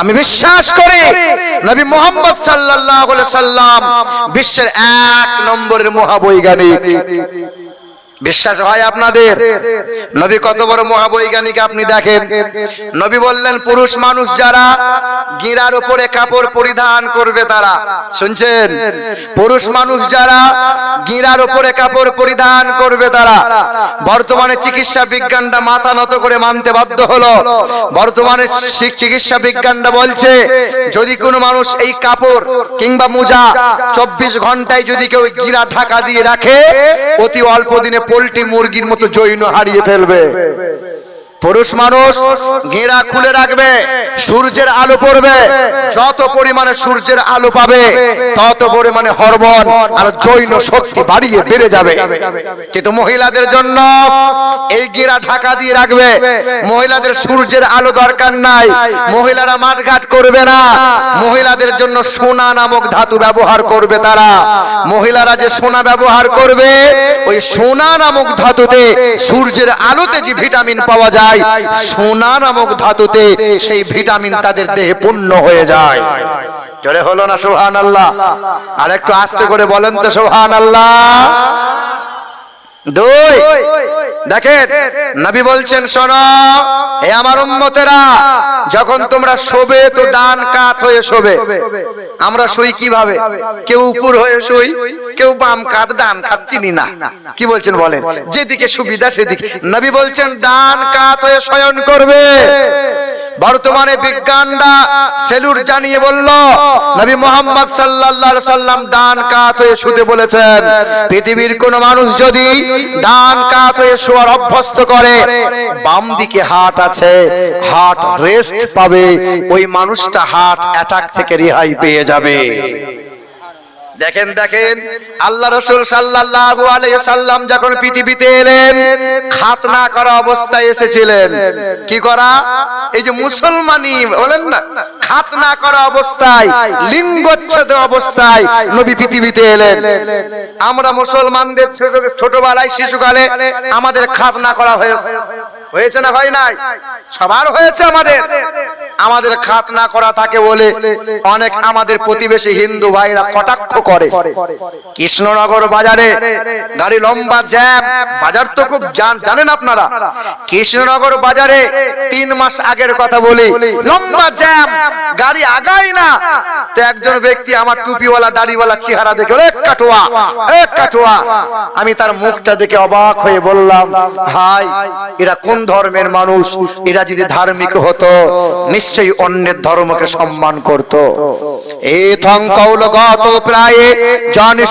আমি বিশ্বাস করি নবী মোহাম্মদ সাল্লাহ সাল্লাম বিশ্বের এক নম্বরের মহাবৈজ্ঞানিক। বিশ্বাস হয় আপনাদের? নবী কত বড় মহাবৈজ্ঞানিক আপনি দেখেন। নবী বললেন, পুরুষ মানুষ যারা গিরার উপরে কাপড় পরিধান করবে তারা। শুনছেন? পুরুষ মানুষ যারা গিরার উপরে কাপড় পরিধান করবে তারা। বর্তমানে চিকিৎসা বিজ্ঞানটা মাথা নত করে মানতে বাধ্য হলো। বর্তমানে চিকিৎসা বিজ্ঞানটা বলছে, যদি কোনো মানুষ এই কাপড় কিংবা মোজা চব্বিশ ঘন্টায় যদি কেউ গিরা ঢাকা দিয়ে রাখে, অতি অল্প দিনে পোল্ট্রি মুরগির মতো জৈন হারিয়ে ফেলবে। পুরুষ মানুষ ঘেরা খুলে রাখবে, সূর্যের আলো পড়বে। যত পরিমাণে সূর্যের আলো পাবে, তত পরিমাণে হরমোন আর জৈন শক্তি বাড়িয়ে বেড়ে যাবে। কিন্তু মহিলাদের জন্য এই গিরা ঢাকা দিয়ে রাখবে। মহিলাদের সূর্যের আলো দরকার নাই। মহিলারা মাঠঘাট করবে না। মহিলাদের জন্য সোনা নামক ধাতু ব্যবহার করবে তারা। মহিলারা যে সোনা ব্যবহার করবে, ওই সোনা নামক ধাতুতে সূর্যের আলোতে যে ভিটামিন পাওয়া যায় সোনা নামক ধাতুতে সেই ভিটামিন তাদের দেহে পূর্ণ হয়ে যায়। জোরে হলো না সোহান আল্লাহ আর একটু আস্তে করে বলেন তো সোহান আল্লাহ দুই। দেখেন নবী বলছেন শোনো হে আমার উম্মতেরা যখন তোমরা শোবে তো ডান কাত হয়ে শোবে। আমরা শুই কীভাবে? কেউ উপর হয়ে শুই কেউ বাম কাত ডান কাত চিনি না। কি বলছেন বলেন? যেদিকে সুবিধা সেদিকে। নবী বলছেন ডান কাত হয়ে শয়ন করবে। বর্তমানে বিজ্ঞানরা সেলুট জানিয়ে বলল, নবী মোহাম্মদ সাল্লাল্লাহু সাল্লাম ডান কাত হয়ে শুতে বলেছেন। পৃথিবীর কোন মানুষ যদি ডান কাত হয়ে শোয়ার অভ্যস্ত করে, বাম দিকে হাট আছে, হাট রেস্ট পাবে, ওই মানুষটা হাট অ্যাটাক থেকে রেহাই পেয়ে যাবে। দেখেন দেখেন, আল্লাহ রসুল সাল্লাল্লাহু আলাইহি সাল্লাম যখন পৃথিবীতে এলেন খাতনা করা অবস্থায় এসেছিলেন। কি করা? এই যে মুসলমানি বলেন না খাতনা করা অবস্থায়, লিঙ্গচ্ছেদ অবস্থায় নবী পৃথিবীতে এলেন। আমরা মুসলমানদের ছোট- ছোটবেলায়, শিশুকালে আমাদের খাতনা করা হয়েছে। হয়েছে না হয় নাই? সবার হয়েছে আমাদের। আমাদের খাতনা করা থাকে বলে অনেক আমাদের প্রতিবেশী হিন্দু ভাইরা কটাক্ষ করে। কৃষ্ণনগর বাজারে গাড়ি লম্বা জ্যাম, বাজার তো খুব জানেন আপনারা? কৃষ্ণনগর বাজারে তিন মাস আগের কথা বলি, লম্বা জ্যাম, গাড়ি আগাই না। তো একজন ব্যক্তি আমার টুপিওয়ালা, দাড়িওয়ালা চেহারা দেখে এক কাটোয়া এক কাটোয়া। আমি তার মুখটা দেখে অবাক হয়ে বললাম, ভাই, এরা কোন ধর্মের মানুষ? এরা যদি ধার্মিক হতো নিশ্চয়ই অন্যের ধর্মকে সম্মান করত। এ প্রায়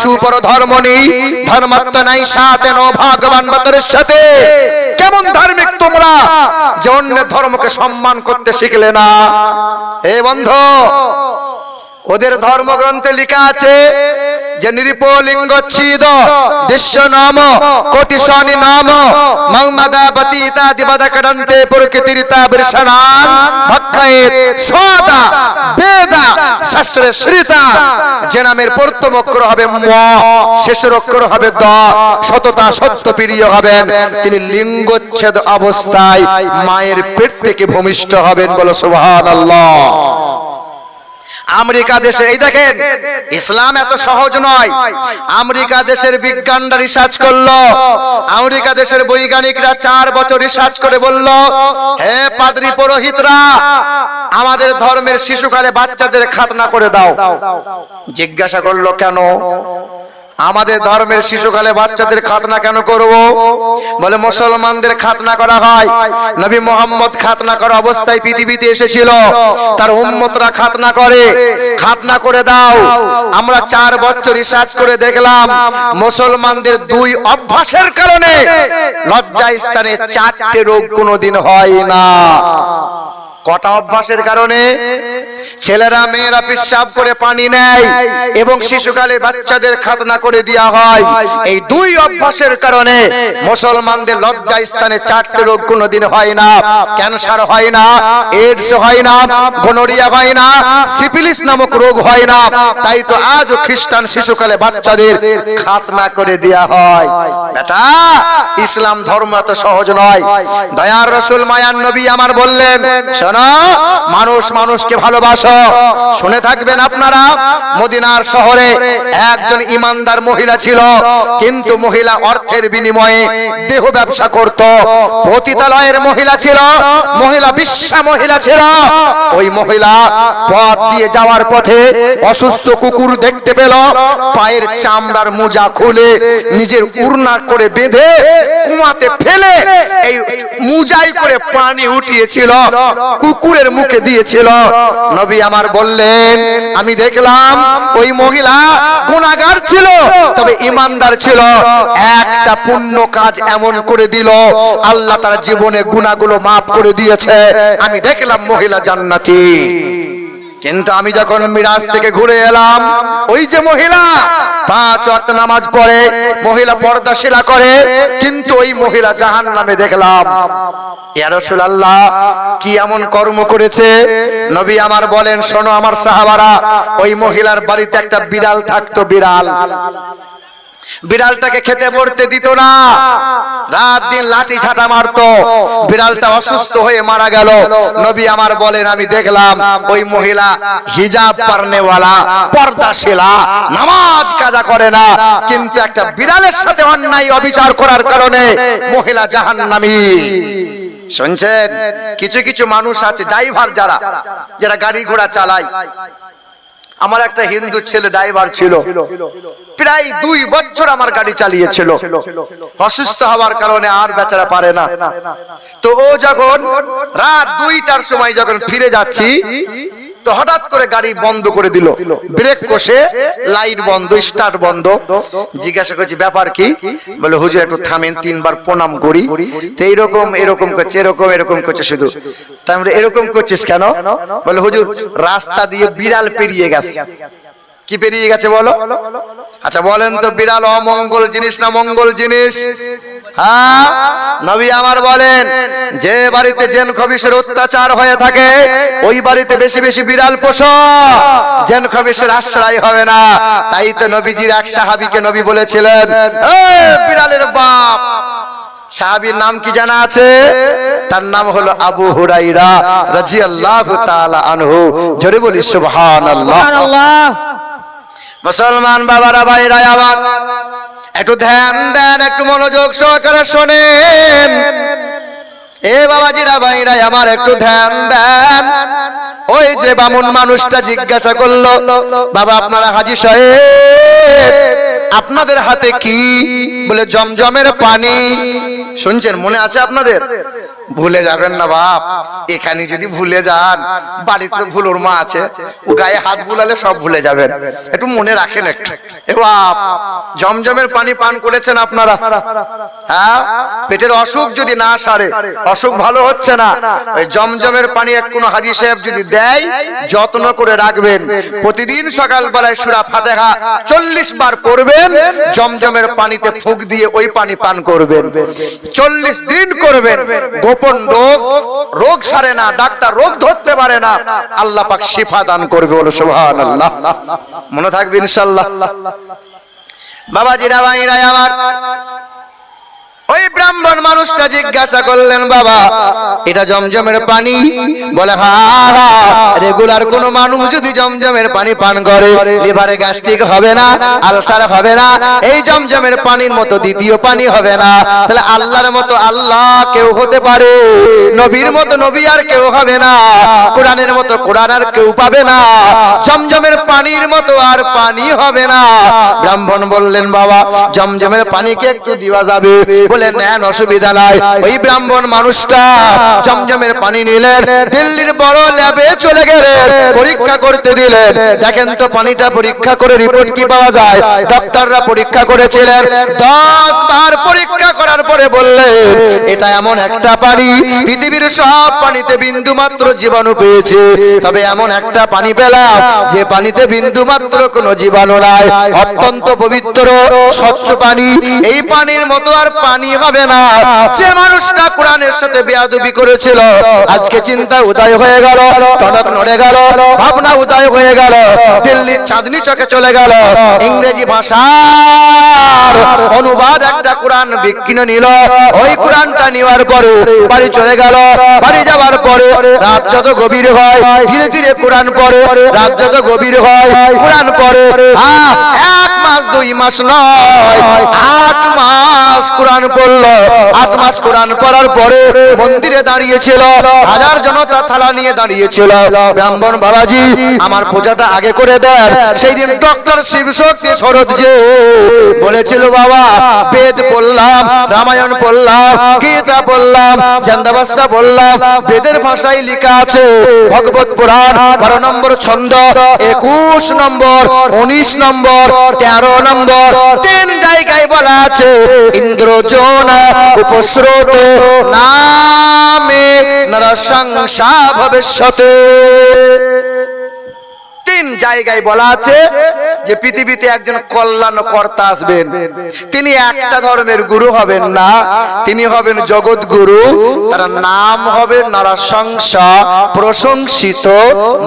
সুপর নেই নাই ভগবান সাথে কেমন ধার্মিক তোমরা ধর্মকে সম্মান করতে শিখলে না? হে বন্ধু ওদের ধর্মগ্রন্থে লেখা আছে যে নিরিপলিঙ্গ ছিদ, দৃশ্য নাম কোটি শনি নাম, মংমদা বতীতা দিবদ কডন্তে প্রকৃতিরিতা বৃষণান ভক্ষয়ে সদা, বেদা, শাস্ত্রে শ্রীতা। যে নামের প্রথম অক্ষর হবে ম, শেষের অক্ষর হবে দ, সততা সত্য প্রিয় হবেন। তিনি লিঙ্গচ্ছেদ অবস্থায় মায়ের পেট থেকে ভূমিষ্ঠ হবেন বলো সুবহানাল্লাহ। আমেরিকা দেশে এই দেখেন, ইসলাম এত সহজ নয়। আমেরিকা দেশের বিজ্ঞানরা রিসার্চ করল। আমেরিকা দেশের বৈজ্ঞানিকরা চার বছর রিসার্চ করে বলল, হে পাদ্রি পুরোহিতরা, আমাদের ধর্মের শিশুকালে বাচ্চাদের খাতনা করে দাও। জিজ্ঞাসা করল, কেন? আমাদের ধর্মের শিশুকালে বাচ্চাদের খাতনা কেন করব? বলে মুসলমানদের খাতনা করা হয়। নবী মোহাম্মদ খাতনা করা অবস্থায় পৃথিবীতে এসেছিল। তার উম্মতরা খাতনা করে। খাতনা করে দাও। আমরা চার বছর রিসার্চ করে দেখলাম, মুসলমানদের দুই অভ্যাসের কারণে লজ্জা স্থানে চারটে রোগ কোনোদিন হয় না। কটা অভ্যাসের কারণে? ছেলেরা, মেয়েরা পেশাব করে পানি নেয় এবং শিশুকালে বাচ্চাদের খাতনা করে দেওয়া হয়। এই দুই অভ্যাসের কারণে মুসলমানদের লজ্জা স্থানে চারটে রোগ কোনোদিন হয় না। ক্যান্সার হয় না এইডস হয় না গনোরিয়া হয় না সিফিলিস নামক রোগ হয় না। তাই তো আজ খ্রিস্টান শিশুকালে বাচ্চাদের খাতনা করে দেয়া হয়। বেটা, ইসলাম ধর্ম এত সহজ নয়। দয়ার রসুল মায়ান নবী আমার বললেন, শোনো, মানুষ মানুষকে ভালোবাসো। শুনে থাকবেন আপনারা, মদিনার শহরে একজন ইমানদার মহিলা ছিল, কিন্তু মহিলা অর্থের বিনিময়ে দেহ ব্যবসা করত। পতিতালয়ের মহিলা ছিল, মহিলা বিশ্বা মহিলা ছিল। ওই মহিলা পথ দিয়ে যাওয়ার পথে অসুস্থ কুকুর দেখতে পেল, পায়ের চামড়ার মোজা খুলে নিজের উড়না করে বেঁধে কুয়াতে ফেলে এই মুজাই করে পানি উঠিয়েছিল, কুকুরের মুখে দিয়েছিল। নবী আমার বললেন, আমি দেখলাম ওই মহিলা গুণাগার ছিল, তবে ইমানদার ছিল। একটা পুণ্য কাজ এমন করে দিল, আল্লাহ তার জীবনে গুণাগুলো মাফ করে দিয়েছে। আমি দেখলাম মহিলা জান্নাতি। কিন্তু আমি যখন মিরাজ থেকে ঘুরে এলাম, ওই যে মহিলা, পাঁচ ওয়াক্ত নামাজ পড়ে, মহিলা পর্দা পর্দাশিলা করে, কিন্তু ওই মহিলা জাহান নামে দেখলাম কি এমন কর্ম করেছে? নবী আমার বলেন, শোনো আমার সাহাবারা, ওই মহিলার বাড়িতে একটা বিড়াল থাকতো, বিড়াল। বিড়ালটাকে খেতে পড়তে দিত না। রাত দিন লাঠি ঝাঁটা মারতো। বিড়ালটা অসুস্থ হয়ে মারা গেল। নবী আমার বলেন, আমি দেখলাম ওই মহিলা হিজাব পারনেওয়ালা, পর্দাশীলা, নামাজ কাজা করে না। কিন্তু একটা বিড়ালের সাথে অন্যায় অবিচার করার কারণে মহিলা জাহান্নামী। শুনছেন? কিছু কিছু মানুষ আছে, ড্রাইভার যারা যারা গাড়ি ঘোড়া চালায়। আমার একটা হিন্দু ছেলে ড্রাইভার ছিল। প্রায় দুই বছর আমার গাড়ি চালিয়েছিল। অসুস্থ হওয়ার কারণে আর বেচারা পারে না। তো ও যখন রাত দুইটার সময় যখন ফিরে যাচ্ছি তো হঠাৎ করে গাড়ি বন্ধ করে দিল। ব্রেক কষে, লাইট বন্ধ, স্টার্ট বন্ধ। জিজ্ঞাসা করছি, ব্যাপার কি? বলে, হুজুর, একটু থামেন, তিনবার প্রণাম করি। তো এইরকম এরকম করছে, এরকম এরকম করছে শুধু। তাই আমরা এরকম করছিস কেন? বলে, হুজুর, রাস্তা দিয়ে বিড়াল পেরিয়ে গেছে। কি পেরিয়ে গেছে বলো? আচ্ছা বলেন তো বিড়াল অমঙ্গল জিনিস না মঙ্গল জিনিস? হ্যাঁ? নবী আমার বলেন যে বাড়িতে জেন খবিসের অত্যাচার হয়ে থাকে ওই বাড়িতে বেশি বেশি বিড়াল পোষ। জেন খবিসের আশ্রয় হবে না। তাই তো নবীজির এক সাহাবিকে নবী বলেছিলেন "এ, বিড়ালের বাপ! সাহাবীর নাম কি জানা আছে? তার নাম হলো আবু হুরাইরা রাদিয়াল্লাহু তাআলা আনহু। জোরে বলি সুবহানাল্লাহ। মুসলমান বাবারা ভাইরা আমার। একটু ধ্যান দেন, একটু মনোযোগ সহকারে শোনেন। এ বাবাজিরা ভাইরা আমার, একটু ধ্যান দেন। ওই যে বামুন মানুষটা জিজ্ঞাসা করল, বাবা, আপনারা হাজি সাহেব, আপনাদের হাতে কি? বলে, জমজমের পানি। শুনছেন, মনে আছে আপনাদের? ভুলে যাবেন না বাপ। এখানে যদি ভুলে যান, বাড়িতে ভুলোর মা আছে, ও গায়ে হাত বুলালে সব ভুলে যাবেন। একটু মনে রাখেন একটু। এ বাপ, জমজমের পানি পান করেছেন আপনারা। হ্যাঁ? পেটের অসুখ যদি না সারে, অসুখ ভালো হচ্ছে না, ওই জমজমের পানি এক কোনো হাজি সাহেব যদি দেয়, যত্ন করে রাখবেন। প্রতিদিন সকালবেলায় সুরা ফাতেহা চল্লিশ বার পড়বেন, জমজমের পানিতে ফুক দিয়ে ওই পানি পান করবেন। চল্লিশ দিন করবেন গোপন রোগ রোগ সারে না, ডাক্তার রোগ ধরতে পারে না, আল্লাহ পাক শিফা দান করবে বলে সুবহানাল্লাহ। মনে থাকবে ইনশাআল্লাহ বাবাজিরা, ভাইরা, আমার ওই ব্রাহ্মণ মানুষটা জিজ্ঞাসা করলেন, বাবা, এটা জমজমের পানি? বলে হ্যাঁ রেগুলার কোন মানুষ যদি জমজমের পানি পান করে, লিভারে গ্যাস্ট্রিক হবে না, আলসার হবে না, এই জমজমের পানির মতো দ্বিতীয় পানি হবে না, তাহলে আল্লাহর মতো আল্লাহ কেউ হতে পারে? নবীর মতো নবী আর কেউ হবে না, কোরআনের মতো কোরআন আর কেউ পাবে না, জমজমের পানির মতো আর পানি হবে না। ব্রাহ্মণ বললেন, বাবা, জমজমের পানিকে একটু দেওয়া যাবে। বলে নেন, অসুবিধা নাই। ওই ব্রাহ্মণ মানুষটা জমজমের পানি নিলেন, দিল্লির বড় ল্যাবে চলে গেলেন, পরীক্ষা করতে দিলেন। দেখেন তো পানিটা পরীক্ষা করে রিপোর্ট কি পাওয়া যায়? ডক্টররা পরীক্ষা করেছিলেন, দশ বার পরীক্ষা করার পরে বললেন, এটা এমন একটা পানি, পৃথিবীর সব পানিতে বিন্দু মাত্র জীবাণু পেয়েছে। তবে এমন একটা পানি পেলাম, যে পানিতে বিন্দু মাত্র কোনো জীবাণু নাই। অত্যন্ত পবিত্র, স্বচ্ছ পানি। এই পানির মতো আর পানি হবে না। যে মানুষটা কোরআনের সাথে বেয়াদবি করেছিল আজকে চিন্তা উদয় হয়ে গেল টনক নড়ে গেল ভাবনা উদয় হয়ে গেল দিল্লির চাঁদনি চকে চলে গেল ইংরেজি ভাষার অনুবাদ একটা কোরআন বিক্রিনে নিল। ওই কোরআনটা নেওয়ার পরে বাড়ি চলে গেল বাড়ি যাওয়ার পরে রাত যত গভীর হয় ধীরে ধীরে কোরআন পড়ে রাত যত গভীর হয় কোরআন আহ, এক মাস, দুই মাস নয়। আট মাস কোরআন পড়ল। আট মাস কোরআন পড়ার পরে মন্দিরে দাঁড়িয়েছিল। হাজার জনতা থালা নিয়ে দাঁড়িয়েছিল। ব্রাহ্মণ বাবাজি, আমার পূজাটা আগে করে দেন। সেই দিন ডক্টর শিবশক্তি শরৎ যে বলেছিল, বাবা, বেদ পড়লাম, রামায়ণ পড়লাম, গীতা পড়লাম জান্দাবাস্তা পড়লাম, বেদের ভাষায় লেখা আছে, ভগবত পুরাণ, বারো নম্বর ছন্দ, একুশ নম্বর, উনিশ নম্বর, তেরো নম্বর, তিন জায়গায় বলা আছে, ইন্দ্রজন উপস্রোত, নামে নরসংসা ভবিষ্যতে জায়গায় বলা আছে যে পৃথিবীতে একজন কল্যাণ কর্তা আসবেন। তিনি একটা ধর্মের গুরু হবেন না, তিনি হবেন জগৎ গুরু তার নাম হবে প্রশংসিত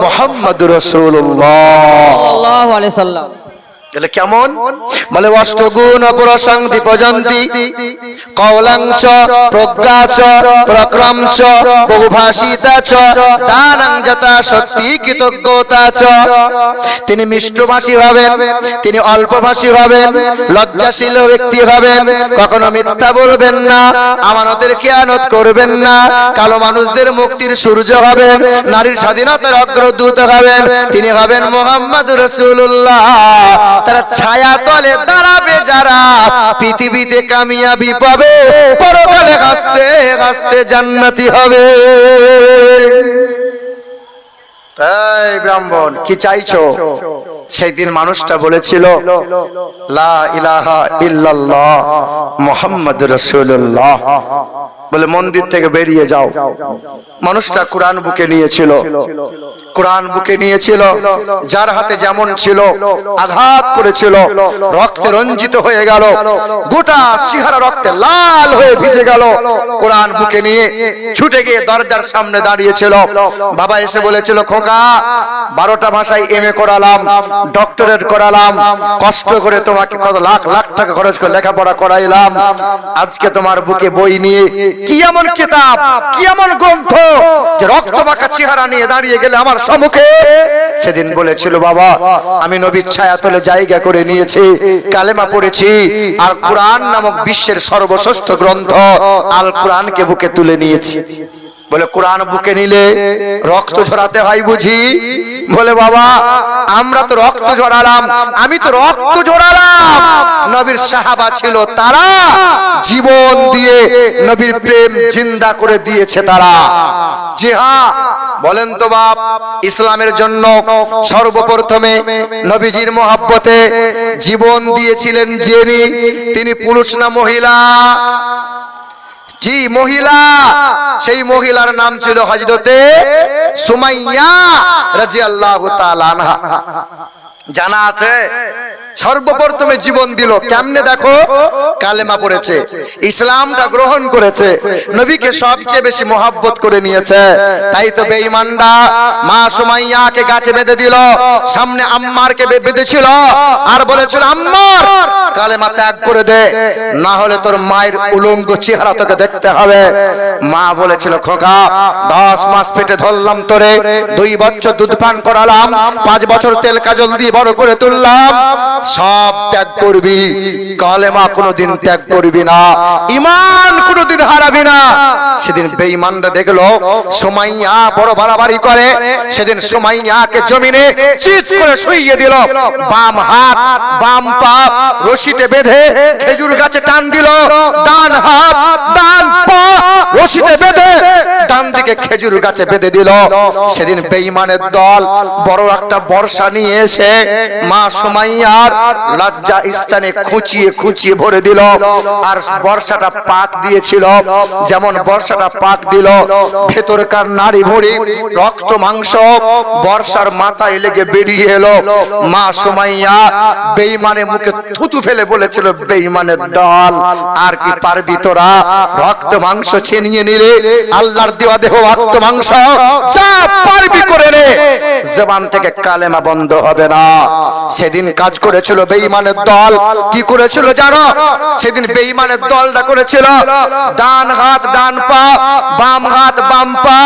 মোহাম্মদ রসুল্লাহ কেমন? বলে অষ্টগুণ অপরসং দীপজন্তি কৌলাংচ প্রজ্ঞাচ প্রক্রমচ বহুভাষিতা চ দানং যথা শক্তি কৃতজ্ঞতা চ তিনি মিষ্টভাষী হবেন তিনি অল্পভাষী হবেন লজ্জাশীল ব্যক্তি হবেন কখনো মিথ্যা বলবেন না আমানতের খেয়ানত করবেন না কালো মানুষদের মুক্তির সূর্য হবেন নারীর স্বাধীনতার অগ্রদূত হবেন তিনি হবেন মোহাম্মদ রসুল্লাহ তারা ছায়া তলে দাঁড়াবে যারা। পৃথিবীতে কামিয়াবি পাবে, পরকালে হাসতে হাসতে জান্নাতি হবে। তাই ব্রাহ্মণ, কি চাইছো? সেই দিন মানুষটা বলেছিল, লা ইলাহা ইল্লাল্লাহ মুহাম্মদ রাসূলুল্লাহ। বলে, মন্দির থেকে বেরিয়ে যাও। মানুষটা কোরআন বুকে নিয়েছিল। কোরআন বুকে নিয়েছিল। যার হাতে যেমন ছিল, আঘাত করেছিল, রক্তে রঞ্জিত হয়ে গেল, গোটা চেহারা রক্তে লাল হয়ে ভিজে গেল। কোরআন বুকে নিয়ে ছুটে গিয়ে দরজার সামনে দাঁড়িয়েছিল। বাবা এসে বলেছিল, খোকা, বারোটা ভাষায় এম এ করালাম, ডক্টরেট করালাম, কষ্ট করে তোমাকে কত লাখ লাখ টাকা খরচ করে লেখাপড়া করাইলাম। আজকে তোমার বুকে বই নিয়ে কি এমন কিতাব? কি এমন গ্রন্থ যে রক্ত মাখা চেহারা নিয়ে দাঁড়িয়ে গেলে আমার সম্মুখে? সেদিন বলেছিল, বাবা, আমি নবীর ছায়া তলে জায়গা করে নিয়েছি, কালেমা পড়েছি, আর কোরআন নামক বিশ্বের সর্বশ্রেষ্ঠ গ্রন্থ আল কোরআনকে বুকে তুলে নিয়েছি। বলে, কোরআন বুকে নিলে রক্ত ঝরাতে হয় বুঝি? বলে, বাবা, আমরা তো রক্ত ঝরালাম, আমি তো রক্ত ঝরালাম। নবীর সাহাবা ছিল তারা জীবন দিয়ে নবীর প্রেম জিন্দা করে দিয়েছে তারা। জি হ্যাঁ বলেন তো বাপ, ইসলামের জন্য সর্বপ্রথমে নবীজির মহাব্বতে জীবন দিয়েছিলেন যিনি, তিনি পুরুষ না মহিলা? জি, মহিলা। সেই মহিলার নাম ছিল হজরতে সুমাইয়া তাআলা আনহা। জানা আছে? সর্বপ্রথমে জীবন দিল। কেমনে দেখো? কালেমা পড়েছে। ইসলামটা গ্রহণ করেছে। নবীকে সবচেয়ে বেশি মোহাব্বত করে নিয়েছে। তাই তো বেঈমানরা মা সুমাইয়াকে গাছে বেঁধে দিল। সামনে আম্মারকে বেঁধেছিল। আর বলেছিল, আম্মার, কালেমা ত্যাগ করে দে। না হলে তোর মায়ের উলঙ্গ চেহারা তোকে দেখতে হবে। মা বলেছিল, খোকা, দশ মাস পেটে ধরলাম তোরে। দুই বছর দুধ পান করালাম। পাঁচ বছর তেল কাজল দিয়ে বড় করে তুললাম, সব ত্যাগ করবি, কালেমা কোনোদিন ত্যাগ করবি না ইমান কোনোদিন হারাবি না। সেদিন বেঈমানরা দেখল, সোমাইয়া বড় বাড়াবাড়ি করে, সেদিন সোমাইয়াকে জমিনে চিৎ করে শুইয়ে দিল, বাম হাত, বাম পা রশিতে বেঁধে খেজুর গাছে টান দিল, ডান হাত, ডান পা রশিতে বেঁধে ডান দিকে খেজুর গাছে বেঁধে দিল। সেদিন বেঈমানের দল বড় একটা বর্ষা নিয়ে এসে মা সুমাইয়ার লজ্জা স্থানে খুঁচিয়ে খুঁচিয়ে ভরে দিল। আর বর্ষাটা পাক দিয়েছিল। যেমন বর্ষাটা পাক দিল ভেতরকার নারী ভরি রক্ত মাংস বর্ষার মাথায় লেগে বেরিয়ে এলো। মা সুমাইয়া বেঈমানে মুখে থুতু ফেলে বলেছিল বেঈমানের দল আর কি পারবি তোরা? রক্ত মাংস ছিনিয়ে নিলে আল্লাহর দেওয়া দেহ রক্ত মাংস যা পারবি করে নে। জবান থেকে কালেমা বন্ধ হবে না। সেদিন কাজ করেছিল বেঈমানের দল। কি করেছিল জানো? সেদিন বেঈমানের দলটা করেছিল ডান হাত, ডান পা, বাম হাত, বাম পা।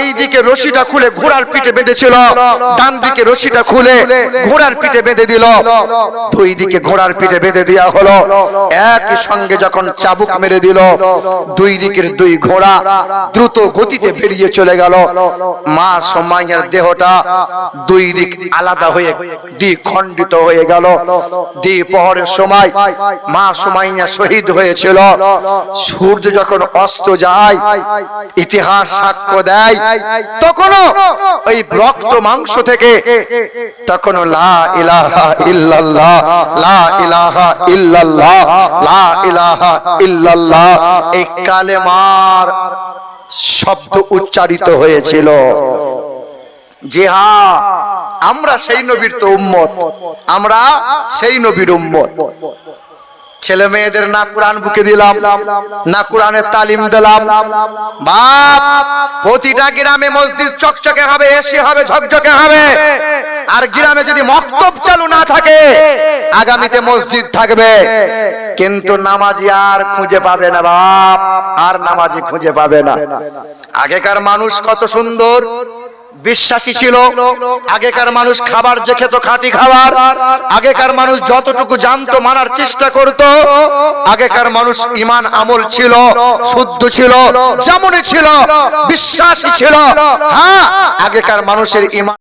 এই দিকে রশিটা খুলে ঘোড়ার পিঠে বেঁধেছিল। ডান দিকে রশিটা খুলে ঘোড়ার পিঠে বেঁধে দিল। দুই দিকে ঘোড়ার পিঠে বেঁধে দেওয়া হলো। একই সঙ্গে যখন চাবুক মেরে দিল, দুই দিকের দুই ঘোড়া দ্রুত গতিতে বেরিয়ে চলে গেল। মা সময়ের দেহটা দুই দিক আলাদা হয়ে দিক খণ্ডিত হয়ে গেল। দ্বিপহরের সময় মা সোমাইয়া শহীদ হয়েছিল। সূর্য যখন অস্ত যায়, ইতিহাস সাক্ষ্য দেয়, তখনও ওই রক্ত মাংস থেকে তখনও লা ইলাহা ইলাহা লা ইলাহা কালেমার শব্দ উচ্চারিত হয়েছিল। যে হা আমরা সেই নবীর তো উম্মত, আমরা সেই নবীর উম্মত। ছেলে মেয়েদের না কোরআন বুকে দিলাম, না কোরআনের তালিম দিলাম। বাপ, প্রতিটা গ্রামে মসজিদ চকচকে হবে এসে হবে, ঝকঝকে হবে। আর গ্রামে যদি মক্তব চালু না থাকে, আগামীতে মসজিদ থাকবে। কিন্তু নামাজি আর খুঁজে পাবে না, বাপ, আর নামাজি খুঁজে পাবে না। আগেকার মানুষ কত সুন্দর বিশ্বাসী ছিল। আগেকার মানুষ খাবার যে খেত খাঁটি খাবার, আগেকার মানুষ যতটুকু জানতো, মানার চেষ্টা করত, আগেকার মানুষ ইমান আমল ছিল, শুদ্ধ ছিল, যেমনই ছিল, বিশ্বাসী ছিল। হ্যাঁ আগেকার মানুষের ইমান